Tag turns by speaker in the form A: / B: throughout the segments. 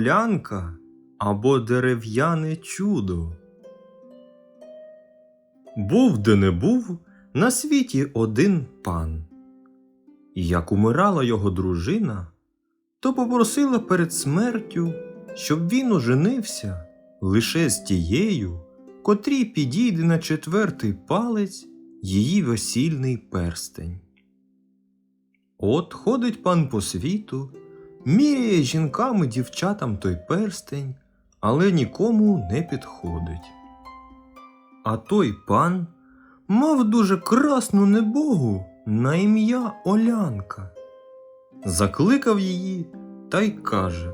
A: Олянка або дерев'яне чудо. Був де не був на світі один пан. І як умирала його дружина, то попросила перед смертю, щоб він оженився лише з тією, котрій підійде на четвертий палець її весільний перстень. От ходить пан по світу, міряє жінкам і дівчатам той перстень, але нікому не підходить. А той пан мав дуже красну небогу на ім'я Олянка. Закликав її та й каже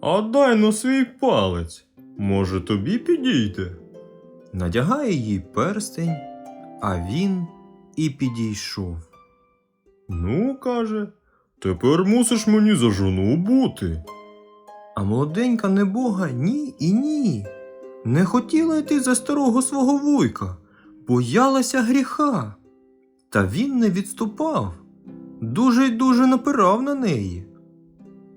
A: А дай но свій палець, може тобі підійде. Надягає їй перстень, а він і підійшов. Ну, каже, тепер мусиш мені за жону бути. А молоденька небога ні і ні. Не хотіла йти за старого свого вуйка, боялася гріха. Та він не відступав, дуже й дуже напирав на неї.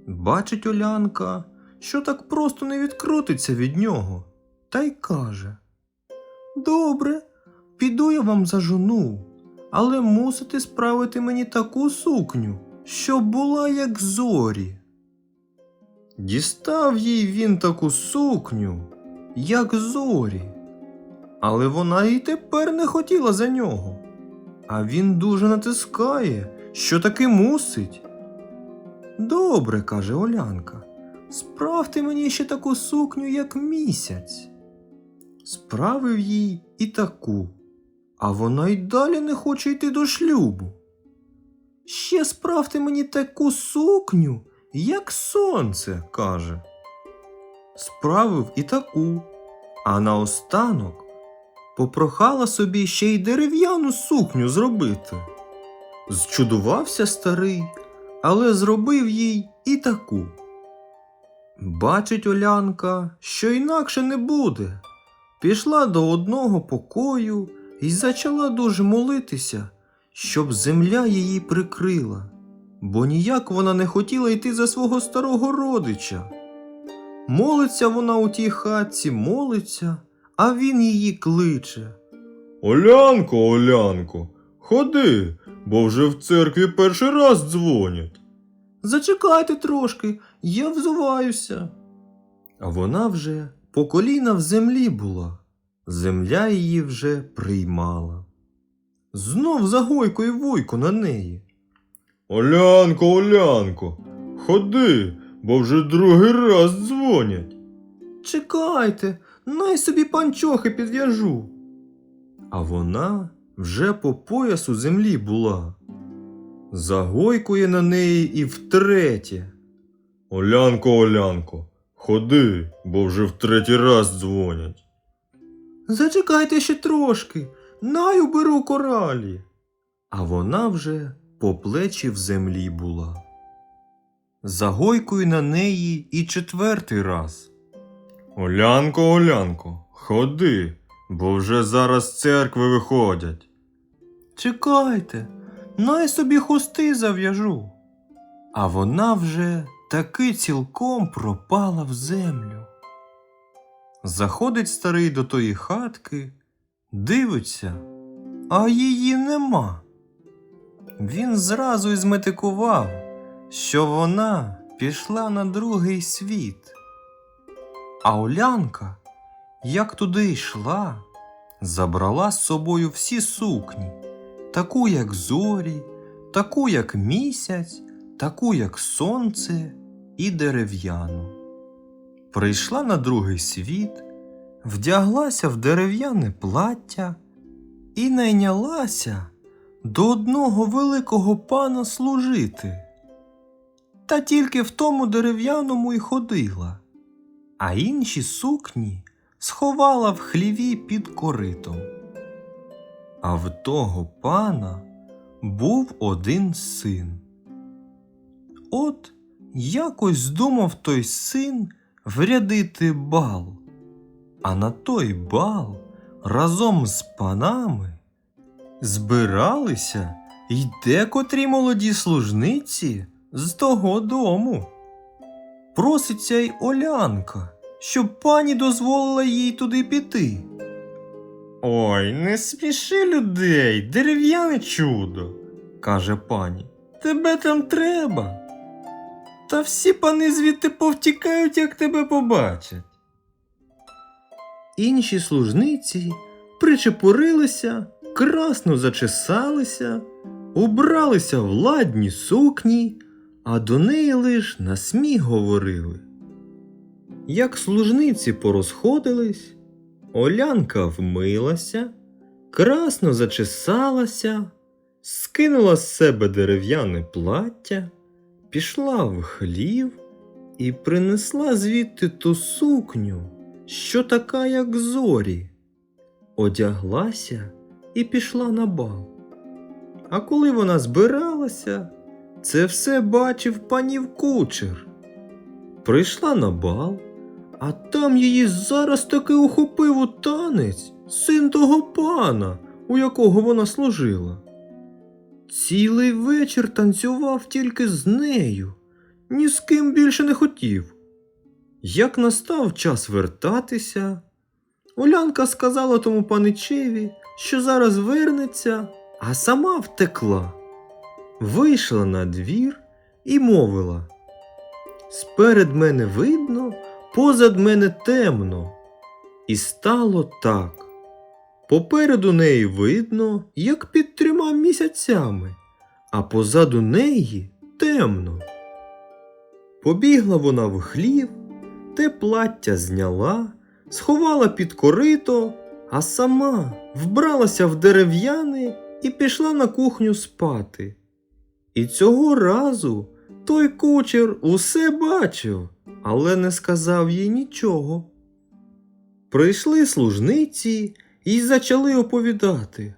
A: Бачить Олянка, що так просто не відкрутиться від нього, та й каже Добре, піду я вам за жону, але мусите справити мені таку сукню, щоб була як зорі. Дістав їй він таку сукню, як зорі, але вона й тепер не хотіла за нього. А він дуже натискає, що таки мусить. Добре, каже Олянка, справте мені ще таку сукню, як місяць. Справив їй і таку, а вона й далі не хоче йти до шлюбу. Ще справте мені таку сукню, як сонце, каже. Справив і таку, а наостанок попрохала собі ще й дерев'яну сукню зробити. Зчудувався старий, але зробив їй і таку. Бачить Олянка, що інакше не буде. Пішла до одного покою і зачала дуже молитися, щоб земля її прикрила, бо ніяк вона не хотіла йти за свого старого родича. Молиться вона у тій хатці, молиться, а він її кличе. Олянко, Олянко, ходи, бо вже в церкві перший раз дзвонять. Зачекайте трошки, я взуваюся. А вона вже по коліна в землі була, земля її вже приймала. Знов загойко і вуйко на неї. Олянко, Олянко, ходи, бо вже другий раз дзвонять. Чекайте, най собі панчохи підв'яжу. А вона вже по поясу землі була. Загойкує на неї і втретє. Олянко, Олянко, ходи, бо вже в третій раз дзвонять. Зачекайте ще трошки, най уберу коралі. А вона вже по плечі в землі була. Загойкує на неї і четвертий раз. Олянко, Олянко, ходи, бо вже зараз церкви виходять. Чекайте, най собі хусти зав'яжу. А вона вже таки цілком пропала в землю. Заходить старий до тої хатки, дивиться, а її нема. Він зразу й зметикував, що вона пішла на другий світ. А Олянка, як туди йшла, забрала з собою всі сукні, таку, як зорі, таку, як місяць, таку, як сонце, і дерев'яну. Прийшла на другий світ, вдяглася в дерев'яне плаття і найнялася до одного великого пана служити. Та тільки в тому дерев'яному й ходила, а інші сукні сховала в хліві під коритом. А в того пана був один син. От якось здумав той син врядити бал, а на той бал разом з панами збиралися й декотрі молоді служниці з того дому. проситься й Олянка, щоб пані дозволила їй туди піти. Ой, не сміши людей, дерев'яне чудо, каже пані. Тебе там треба. Та всі пани звідти повтікають, як тебе побачать. Інші служниці причепурилися, красно зачесалися, убралися в ладні сукні, а до неї лиш на сміх говорили. Як служниці порозходились, Олянка вмилася, красно зачесалася, скинула з себе дерев'яне плаття, пішла в хлів і принесла звідти ту сукню, що така, як зорі, одяглася і пішла на бал. А коли вона збиралася, це все бачив панів кучер. Прийшла на бал, а там її зараз таки ухопив у танець син того пана, у якого вона служила. Цілий вечір танцював тільки з нею, ні з ким більше не хотів. Як настав час вертатися, Олянка сказала тому паничеві, що зараз вернеться, а сама втекла. Вийшла на двір і мовила: Сперед мене видно, позад мене темно. І стало так. Попереду неї видно, як під трьома місяцями, а позаду неї темно. Побігла вона в хлів, те плаття зняла, сховала під корито, а сама вбралася в дерев'яне і пішла на кухню спати. І цього разу той кучер усе бачив, але не сказав їй нічого. Прийшли служниці і зачали оповідати.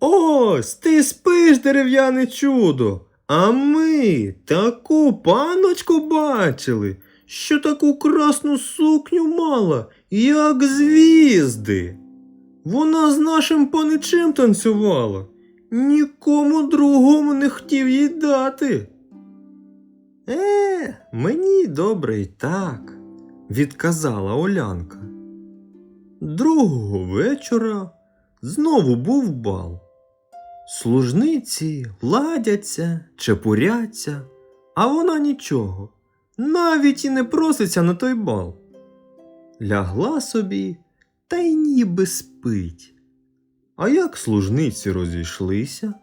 A: Ось ти спиш, дерев'яне чудо, а ми таку паночку бачили, що таку красну сукню мала, як звізди. Вона з нашим паничем танцювала, нікому другому не хотів їй дати. Е, мені добре й так, відказала Олянка. Другого вечора знову був бал. Служниці ладяться, чепуряться, а вона нічого, навіть і не проситься на той бал. Лягла собі та й ніби спить. А як служниці розійшлися,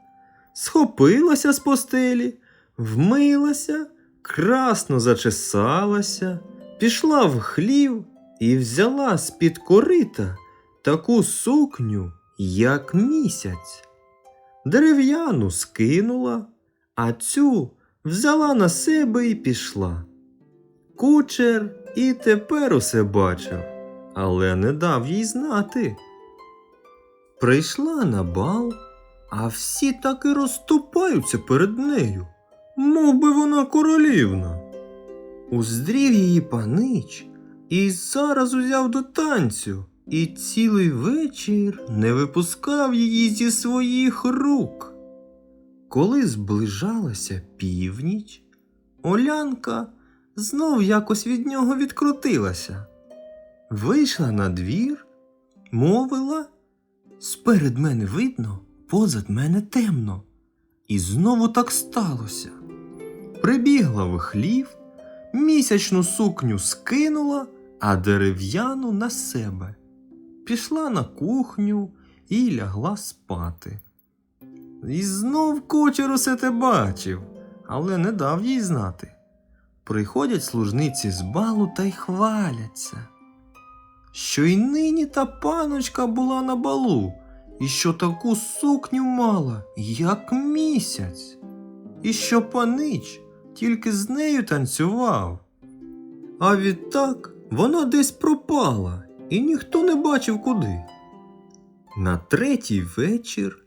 A: схопилася з постелі, вмилася, красно зачесалася, пішла в хлів і взяла з-під корита таку сукню, як місяць. Дерев'яну скинула, а цю взяла на себе і пішла. Кучер і тепер усе бачив, але не дав їй знати. Прийшла на бал, а всі так і розступаються перед нею, мов би вона королівна. Уздрів її панич і зараз узяв до танцю, і цілий вечір не випускав її зі своїх рук. Коли зближалася північ, Олянка знов якось від нього відкрутилася. Вийшла на двір, мовила, сперед мене видно, позад мене темно. І знову так сталося. Прибігла в хлів, місячну сукню скинула, а дерев'яну на себе. Пішла на кухню і лягла спати. І знов кучер усе те бачив, але не дав їй знати. Приходять служниці з балу та й хваляться, що й нині та паночка була на балу, і що таку сукню мала, як місяць, і що панич тільки з нею танцював. А відтак вона десь пропала, і ніхто не бачив куди. На третій вечір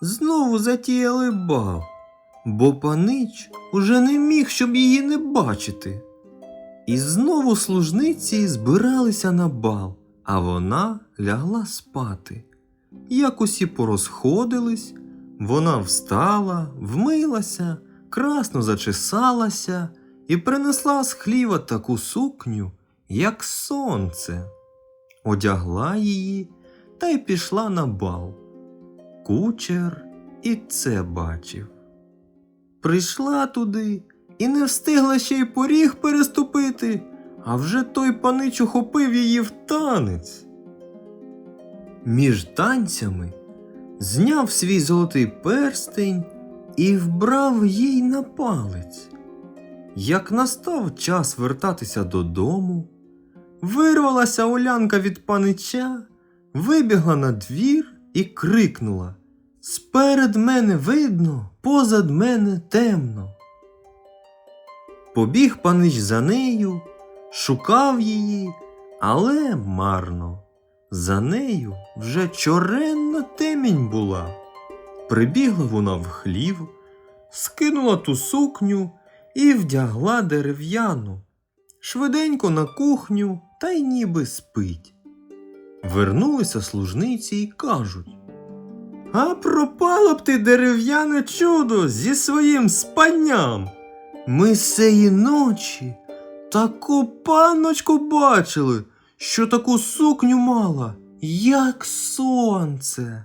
A: знову затіяли бал, бо панич уже не міг, щоб її не бачити. І знову служниці збиралися на бал, а вона лягла спати. Як усі порозходились, вона встала, вмилася, красно зачесалася і принесла з хліва таку сукню, як сонце, одягла її та й пішла на бал. Кучер і це бачив. Прийшла туди і не встигла ще й поріг переступити, а вже той панич ухопив її в танець. Між танцями зняв свій золотий перстень і вбрав їй на палець. Як настав час вертатися додому, вирвалася Олянка від панича, вибігла на двір і крикнула Сперед мене видно, позад мене темно. Побіг панич за нею, шукав її, але марно. За нею вже чоренна темінь була. Прибігла вона в хлів, скинула ту сукню і вдягла дерев'яну, швиденько на кухню та й ніби спить. Вернулися служниці й кажуть. А пропало б ти дерев'яне чудо зі своїм спанням. Ми сеї ночі таку панночку бачили, що таку сукню мала, як сонце.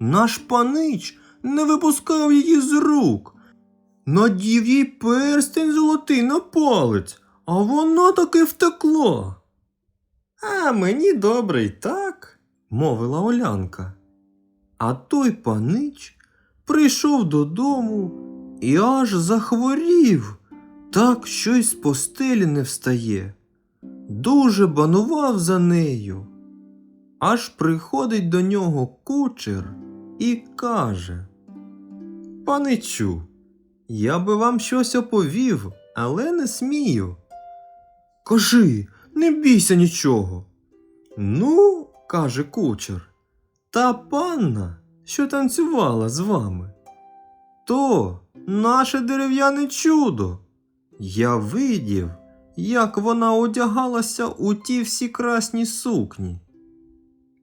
A: Наш панич не випускав її з рук, надів їй перстень золотий на палець, а вона таки втекла. А мені добре й так, мовила Олянка. А той панич прийшов додому і аж захворів, так що й з постелі не встає. Дуже банував за нею. Аж приходить до нього кучер і каже Паничу, я би вам щось оповів, але не смію. Кажи, не бійся нічого. Ну, каже кучер, та панна, що танцювала з вами, то наше дерев'яне чудо. Я видів, як вона одягалася у ті всі красні сукні.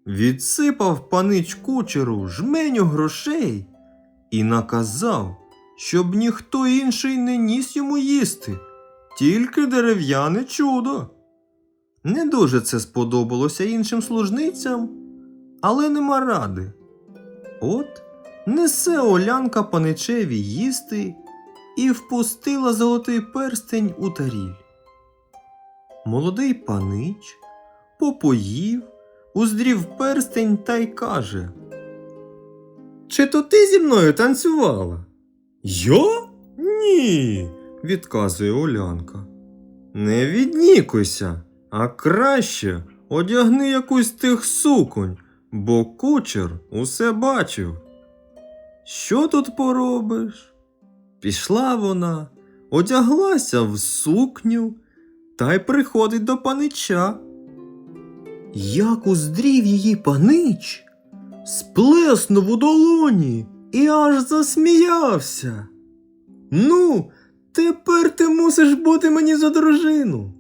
A: Відсипав панич кучеру жменю грошей і наказав, щоб ніхто інший не ніс йому їсти, тільки дерев'яне чудо. Не дуже це сподобалося іншим служницям, але нема ради. От несе Олянка паничеві їсти і впустила золотий перстень у таріль. Молодий панич попоїв, уздрів перстень та й каже Чи то ти зі мною танцювала? Я? Ні, відказує Олянка. Не віднікуйся, а краще одягни якусь тих суконь, бо кучер усе бачив. Що тут поробиш? Пішла вона, одяглася в сукню та й приходить до панича. Як уздрів її панич, сплеснув у долоні і аж засміявся. Ну, тепер ти мусиш бути мені за дружину.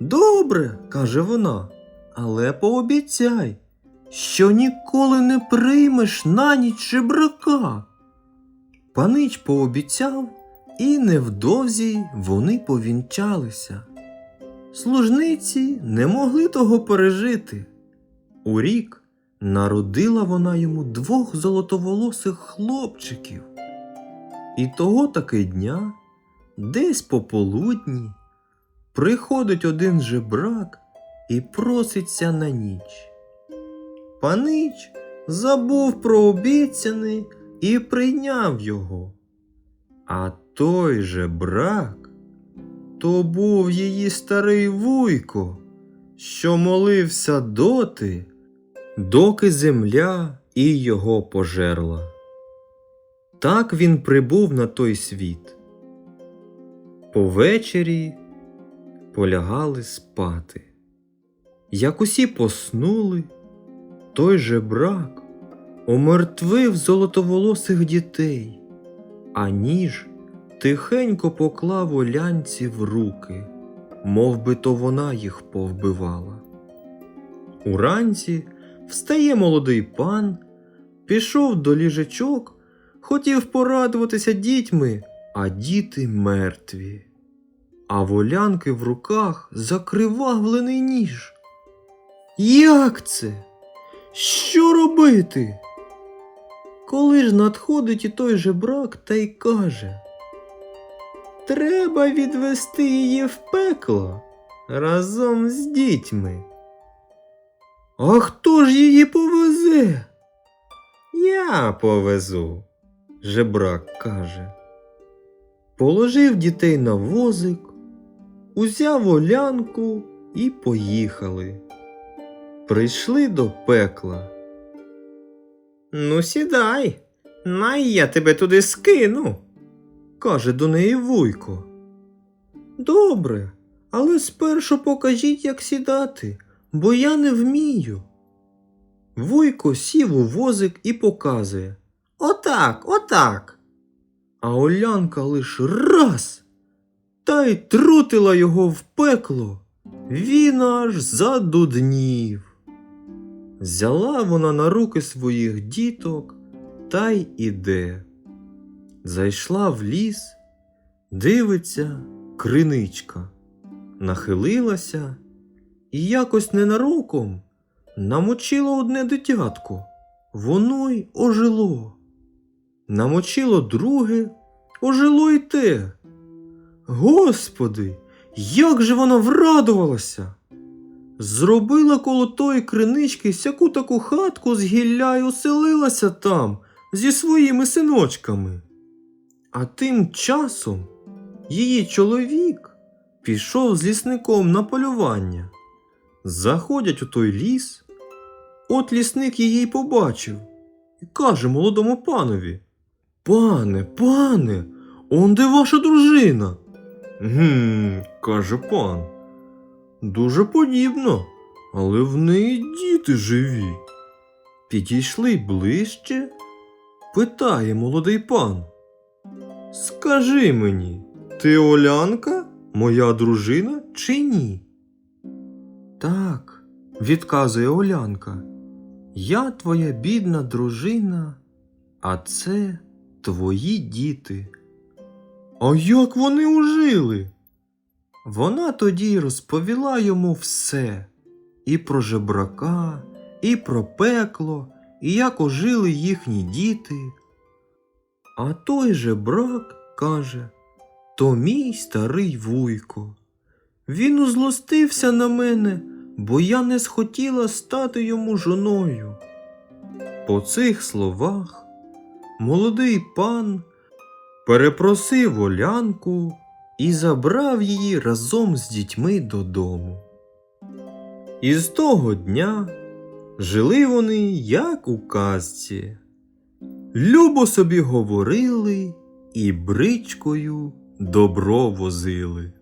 A: Добре, каже вона, але пообіцяй, що ніколи не приймеш на ніч жебрака. Панич пообіцяв, і невдовзі вони повінчалися. Служниці не могли того пережити. У рік народила вона йому двох золотоволосих хлопчиків. І того таки дня, десь пополудні, приходить один жебрак і проситься на ніч. Панич забув про обіцяне і прийняв його. А той же брак то був її старий вуйко, що молився доти, доки земля і його пожерла. Так він прибув на той світ. Повечері полягали спати. Як усі поснули, той же брак омертвив золотоволосих дітей, а ніж тихенько поклав олянці в руки, мов би то вона їх повбивала. Уранці встає молодий пан, пішов до ліжечок, хотів порадуватися дітьми, а діти мертві. а в Олянки в руках закривавлений ніж. Як це? Що робити? Коли ж надходить і той же брак та й каже Треба відвести її в пекло разом з дітьми. А хто ж її повезе? Я повезу, жебрак каже. Положив дітей на возик, узяв олянку і поїхали. Прийшли до пекла. Ну, сідай, най я тебе туди скину, каже до неї Вуйко. Добре, але спершу покажіть, як сідати, бо я не вмію. Вуйко сів у возик і показує. Отак, отак. А Олянка лиш раз та й трутила його в пекло. Він аж задуднів. Взяла вона на руки своїх діток та й іде. Зайшла в ліс, дивиться криничка, нахилилася і якось ненароком намочила одне дитятко, воно й ожило. Намочило друге, ожило й те. Господи, як же вона врадувалася! Зробила коло тої кринички сяку таку хатку з гілля й оселилася там зі своїми синочками. А тим часом її чоловік пішов з лісником на полювання. Заходять у той ліс. От лісник її побачив і каже молодому панові: Пане, пане, он де ваша дружина? Гм, каже пан. Дуже подібно, але в неї діти живі. Підійшли ближче, питає молодий пан. Скажи мені, ти Олянка, моя дружина чи ні? Так, відказує Олянка. Я твоя бідна дружина, а це твої діти. А як вони ужили? Вона тоді розповіла йому все і про жебрака, і про пекло, і як ожили їхні діти. А той жебрак каже то мій старий вуйко. Він узлостився на мене, бо я не схотіла стати йому жоною. По цих словах молодий пан перепросив Олянку і забрав її разом з дітьми додому. І з того дня жили вони, як у казці. Любо собі говорили і бричкою добро возили.